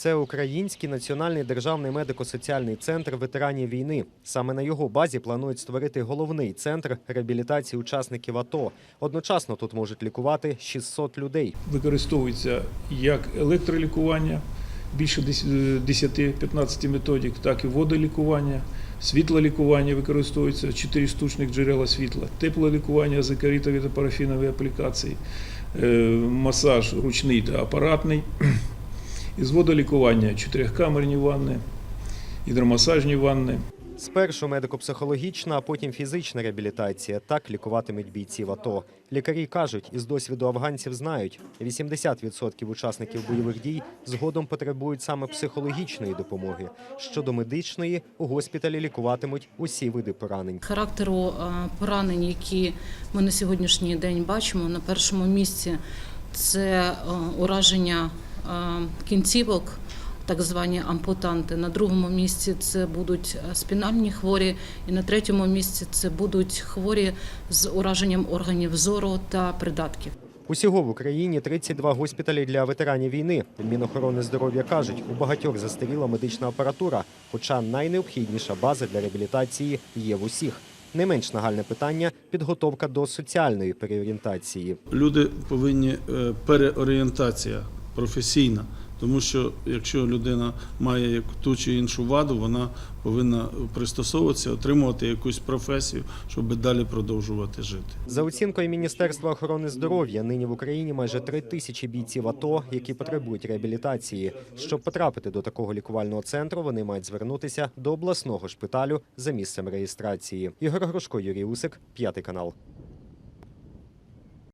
Це Український національний державний медико-соціальний центр ветеранів війни. Саме на його базі планують створити головний центр реабілітації учасників АТО. Одночасно тут можуть лікувати 600 людей. використовується як електролікування, більше 10-15 методик, так і водолікування, світлолікування використовується 4 штучних джерела світла, теплолікування, закаритові та парафінові аплікації, е, масаж ручний та апаратний, із водолікування чотирьохкамерні ванни, гідромасажні ванни. Спершу медико-психологічна, а потім фізична реабілітація. Так лікуватимуть бійців АТО. Лікарі кажуть, із досвіду афганців знають, 80% учасників бойових дій згодом потребують саме психологічної допомоги. Щодо медичної, у госпіталі лікуватимуть усі види поранень. характеру е, поранень, які ми на сьогоднішній день бачимо. На першому місці це е, ураження кінцівок, так звані ампутанти. На другому місці це будуть е, спінальні хворі, і на третьому місці це будуть хворі з ураженням органів зору та придатків. Усього в Україні 32 госпіталі для ветеранів війни. Мінохорони здоров'я кажуть, у багатьох застаріла медична апаратура, хоча найнеобхідніша база для реабілітації є в усіх. Не менш нагальне питання підготовка до соціальної переорієнтації. люди повинні е, переорієнтація професійна. Тому що якщо людина має ту чи іншу ваду, вона повинна пристосовуватися, отримувати якусь професію, щоб далі продовжувати жити. За оцінкою Міністерства охорони здоров'я, нині в Україні майже три тисячі бійців АТО, які потребують реабілітації. Щоб потрапити до такого лікувального центру, вони мають звернутися до обласного шпиталю за місцем реєстрації. Ігор Грушко, Юрій Усик, п'ятий канал.